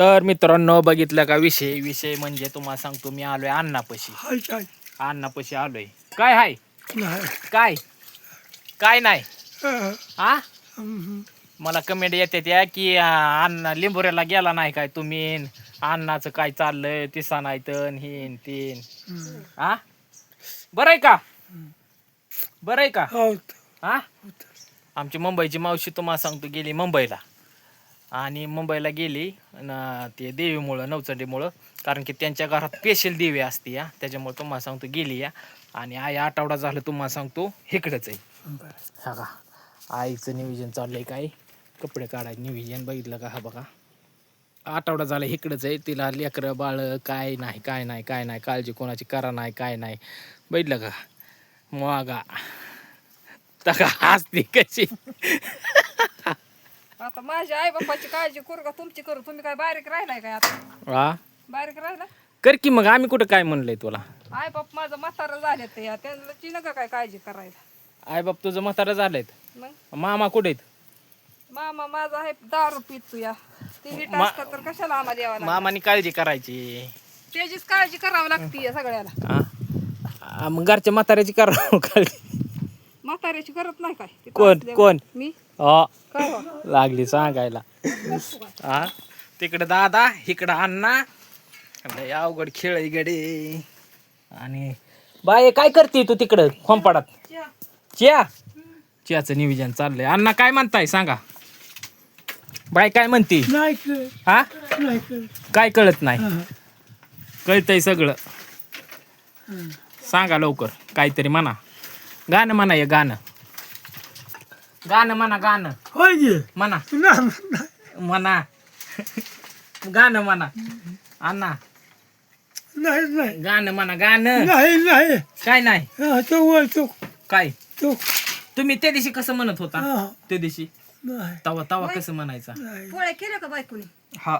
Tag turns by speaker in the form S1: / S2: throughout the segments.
S1: तर मित्रांनो बघितलं का विषय? विषय म्हणजे तुम्हाला सांगतो मी आलोय अण्णापाशी.
S2: हाय
S1: अण्णापाशी आलोय. काय हाय? काय? काय नाही?
S2: हा.
S1: मला कमेंट येते त्या की अण्णा लिंबोऱ्याला गेला नाही काय तुम्ही? अण्णाचं काय चाललंय? तिसा नाही तन हिन तीन. हा बरं आहे का? बरं आहे का?
S2: हो
S1: हा आमची मुंबईची मावशी तुम्हाला सांगतो गेली मुंबईला. आणि मुंबईला गेली न ते देवीमुळं नवचंडीमुळं. कारण की त्यांच्या घरात स्पेशल देवी असते या त्याच्यामुळे तुम्हाला सांगतो गेली या आणि आई आठवडा झालं तुम्हाला सांगतो इकडंच आहे. हा का? आईचं नियोजन चाललंय काय? कपडे काढायचं नियोजन बघितलं का? हा बघा. आठवडा झाला इकडंच आहे. तिला लेकरं बाळ काय नाही काय नाही काय नाही काळजी कोणाची करा नाही काय नाही. बघितलं का? मगा तका हसती कशी?
S3: आता माझ्या आई बापाची काळजी करू का तुमची करू? तुम्ही काय बारीक राहिलाय काय आता? बारीक राहिला?
S1: कर की मग आम्ही कुठं काय म्हणलंय तुला?
S3: आई बाप माझं म्हातारा झाले ते या त्यांची नका काय काळजी करायला.
S1: आई बाप तुझं म्हातारं झालंयत
S3: मग?
S1: मामा कुठे आहेत?
S3: मामा माझा आहे दारू पितो या. ते नीट
S1: मा-
S3: असतं तर कशाला आम्हाला यावं लागतं?
S1: मामानी काळजी करायची.
S3: त्याचीच काळजी करावी लागते या सगळ्याला.
S1: हा? आ, मग घरच्या म्हाताऱ्याची करा काळजी
S3: म्हाताऱ्याची करत नाही काय?
S1: कोण. कोण?
S3: मी? काय हो?
S1: लागली सांगायला. हा? तिकडं दादा इकडं अण्णा. लय अवघड खेळ आहे गडे आणि बाय काय करते तू तिकडं खोंपाडात?
S3: या.
S1: चिया? चियाचं नियोजन चाललंय. अण्णा काय म्हणताय सांगा. बाय काय म्हणती? हा? काय कळत नाही? कळतंय सगळं. सांगा लवकर. काहीतरी म्हणा. गाणं म्हणा हे गाणं. गाणं म्हणा गाणं.
S2: होय गे
S1: म्हणा.
S2: नाही, नाही.
S1: म्हणा. गाणं म्हणा. अण्णा
S2: नाही नाही.
S1: गाणं म्हणा गाणं.
S2: नाही नाही.
S1: काय नाही?
S2: हा, तो वर तो.
S1: काय?
S2: तो.
S1: तुम्ही त्या दिवशी कसं म्हणत होता?
S2: हा,
S1: त्या दिवशी?
S2: नाही.
S1: तवा तवा कसं म्हणायचा?
S2: नाही.
S3: पोळ्या केल्या का बायकोनी?
S1: हा.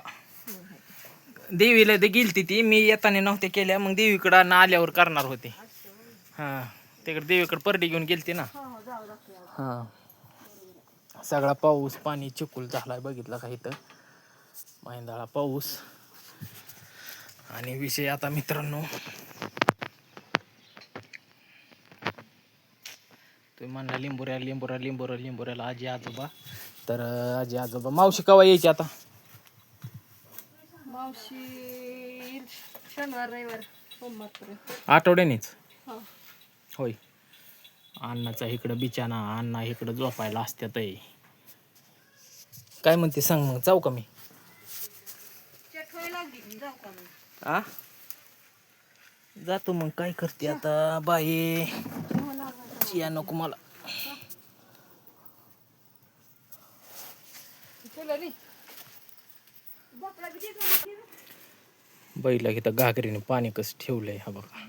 S1: देवीला ते गेलती ती. मी येताना नव्हते केल्या. मग देवीकडं ना आल्यावर करणार होते. हा. तिकडे देवीकडे परडी घेऊन गेलती ना. हा. सगळा पाऊस पाणी चिकूल झालाय बघितला का इथं? महिंदाळा पाऊस. आणि विषय आता मित्रांनो. तुम्ही म्हणला लिंबोऱ्या लिंबोऱ्या लिंबोऱ्या लिंबोऱ्याला आजी आजोबा. तर आजी आजोबा मावशी कवा यायची आता?
S3: मावशी शनिवार रविवार सोमवारपर्यंत
S1: आठवड्यानेच?
S3: हा.
S1: होय. अण्णाचा इकडं बिचाना अण्णा इकडं झोपायला असत्यात. काय म्हणते सांग मग जाऊ का मी?
S3: चट लागली जाऊ का मग
S1: आ? जातो मग काय करते आता बाई? चिया नको मला. बैला इथं घागरीने पाणी कसं ठेवलंय हा बघा.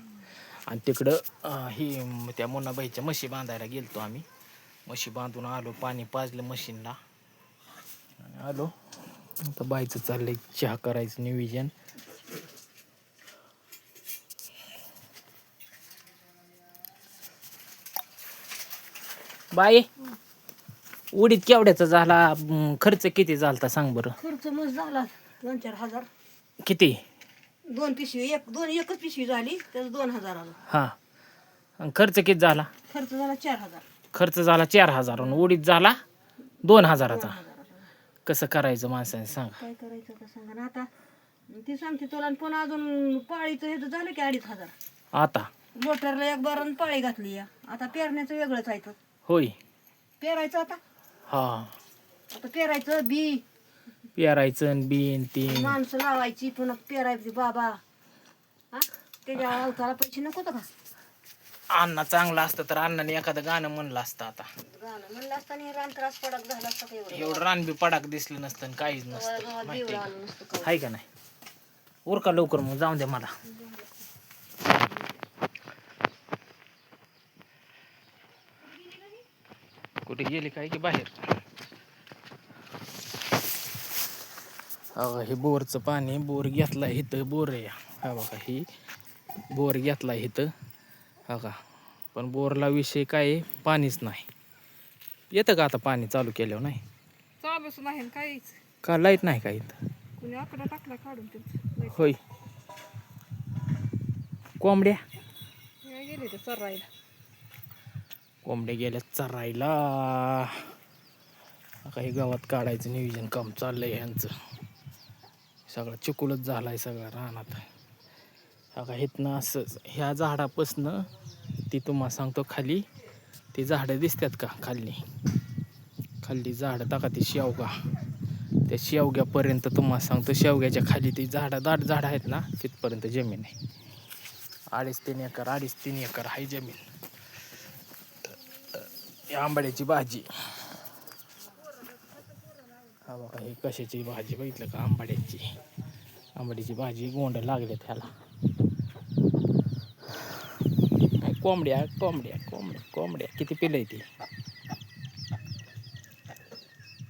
S1: आणि तिकडं ही त्या मुन्नाबाईच्या म्हशी बांधायला गेलतो आम्ही. म्हशी बांधून आलो पाणी पाजलं मशीनला. आलो. आता बाईचं चाललंय चहा करायचं नियोजन. बाई उडीद केवढ्याचा झाला? खर्च किती झालता सांग बरं?
S3: खर्च मग झाला दोन चार हजार.
S1: किती?
S3: दोन पिशवी एक दोन एकच पिशवी झाली त्याचं दोन हजार आलं.
S1: हा. आणि खर्च किती झाला?
S3: खर्च झाला चार हजार.
S1: खर्च झाला चार हजार आणि उडीद झाला दोन हजाराचा. कसं करायचं माणसाने सांग.
S3: काय करायचं का सांगा ना आता. ती सांगते तुला आणि पुन्हा अजून पाळीचं हे तर झालं की अडीच हजार.
S1: आता?
S3: मोटरला एक बार पाळी घातली या. आता पेरण्याचं वेगळंच आहे तर
S1: होय.
S3: पेरायचं आता?
S1: हा.
S3: आता पेरायचं बी.
S1: पेरायचं बिन तीन.
S3: माणसं लावायची पुन्हा पेरायची बाबा. हा? त्याच्या पैसे नको का?
S1: अण्णा चांगला असतं तर अण्णाने एखादं गाणं म्हणलं असतं आता.
S3: गाणं म्हणलं असताना हे रान त्रास पडत झाला असता का एवढं?
S1: एवढं रानबी पडाक दिसलं नसतं आणि काहीच नसतं.
S3: गावात
S1: माहिती
S3: देवळं
S1: आहे
S3: आलं नसतं
S1: का?
S3: का.
S1: हाय का नाही? उरका लवकर मग जाऊन दे मला. कुठे गेली काय की बाहेर? हे बोरचं पाणी बोर घेतला इथं बोर आहे. हा बघा ही बोर घेतला इथं. हा का? पण बोरला विषय काय पाणीच नाही. येतं का आता पाणी चालू केल्यावर नाही?
S3: चालूच नाही काहीच.
S1: का लाइट नाही का इथं?
S3: मी आकडा टाकला काढून ते
S1: होय. कोंबड्या?
S3: गेले ते चरायला.
S1: कोंबड्या गेल्या चरायला. काही गावात काढायचं नियोजन काम चाललंय ह्यांचं. सगळं चिकुलच आहे सगळं रानात. आता इथनं असंच ह्या झाडापासनं ती तुम्हाला सांगतो खाली ती झाडं दिसतात का खाली? खाली झाडं टाका ती शेवगा. त्या शेवग्यापर्यंत तुम्हाला सांगतो शेवग्याच्या खाली ती झाडं दाट झाडं आहेत ना तिथपर्यंत जमीन आहे. अडीच तीन एकर अडीच तीन एकर आहे जमीन. ही आंबाड्याची भाजी. हा बघा ही कशाची भाजी बघितलं का? आंबाड्याची. आंबाड्याची भाजी गोंड लागले त्याला. कोंबड्या कोंबड्या कोंबड्या कोंबड्या. किती पिलं आहे ती?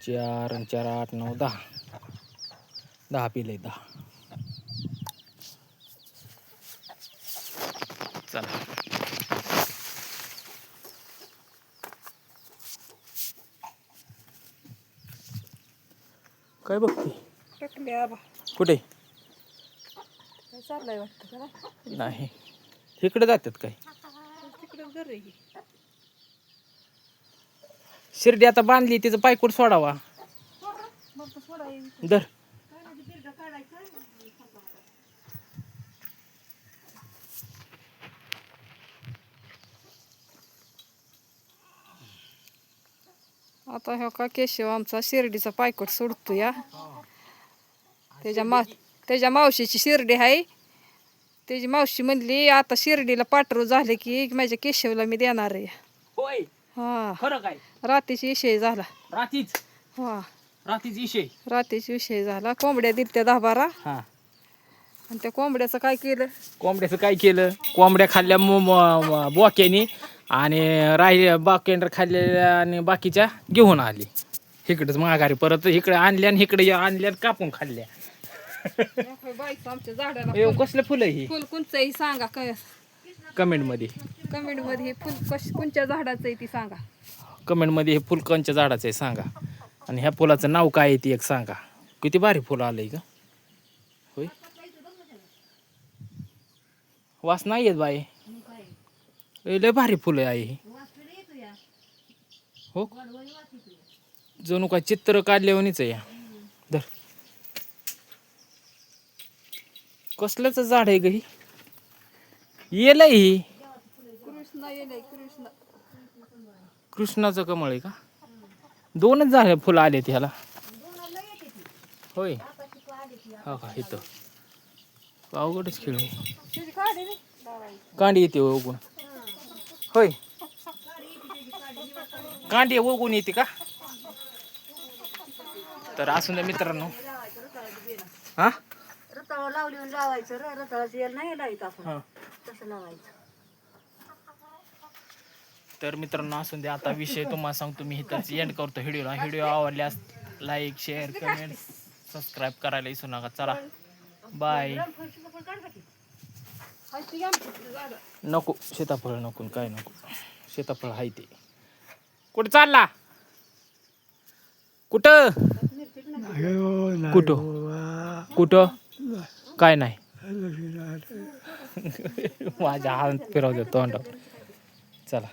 S1: चार आणि चार आठ नऊ दहा. दहा पिलं दहा चला काय बघते?
S3: टाकले आबा.
S1: कुठे?
S3: काय चाललंय वाटतं का ना
S1: नाही. इकडे जातात काय?
S3: तिकडं घर आहे की.
S1: शिर्डी आता बांधली तिचं पायकूट सोडावा.
S3: मग सोडा येईल.
S1: दर
S3: काय नाही, ते बिरडं काढायचं. आता ह्यो का केशव आमचा शिर्डीचा पायकोट सोडतो या त्याच्या मा त्याच्या मावशीची शिर्डी आहे त्याची मावशी म्हणली आता शिर्डीला पाठरू झाले की माझ्या केशवला मी देणार आहे.
S1: होय?
S3: हा.
S1: खरं काय?
S3: रात्रीची विषय झाला.
S1: रातीच
S3: हा.
S1: रातीच विषय?
S3: रात्रीची विषय झाला. कोंबड्या दिलत्या दहा बारा.
S1: हा.
S3: आणि त्या कोंबड्याचं काय केलं?
S1: कोंबड्याचं काय केलं? कोंबड्या खाल्ल्या बोक्यानी आणि राहिले बाकेंडर खाल्लेल्या आणि बाकीच्या घेऊन आली. इकडंच माघारी परत इकडे आणल्या आणि इकडे आणल्या आणि कापून खाल्ल्या.
S3: बाईक आमच्या झाडाला
S1: कसलं फुलं ही?
S3: फुल कोणचंही सांगा
S1: कमेंटमध्ये.
S3: कमेंटमध्ये हे फुल कश कोणत्या झाडाचं आहे ती सांगा.
S1: कमेंटमध्ये हे फुल कोणच्या झाडाचं आहे सांगा. आणि ह्या फुलाचं नाव काय आहे ती एक सांगा. किती भारी फुलं आलंय का होय. वास नाही येत बाई. लय भारी फुलं आहे ही? हो जणू काय चित्र काढल्यावानीच आहे या. धर. कसलंच झाड आहे ग ही? येलय ही?
S3: कृष्ण येले कृष्ण.
S1: कृष्णाचं कमळ आहे का? दोनच झाले फुलं आले ह्याला. होय. हा का इथं. अवघडच खेळ. कांडी येते ओगून होय. कांडी ओगून येते का? तर असून द्या मित्रांनो. हा?
S3: रताळा लावली लावायचं र रताळाचं येल नाही लावायचं आपण
S1: हा.
S3: तसं लावायचं.
S1: तर मित्रांनो असून द्या आता विषय तुम्हाला सांगतो मी इथंच एंड करतो व्हिडिओला. व्हिडिओ आवडल्यास लाईक शेअर कमेंट सबस्क्राईब करायला विसरू नका. चला. बाय नको सीताफळ नको काय नको. सीताफळ आहे ते. कुठं चालला? कुठं? कुठं? कुठं? काय नाही.
S2: नाही.
S1: माझ्या हात फिरवते तोंडावर. चला.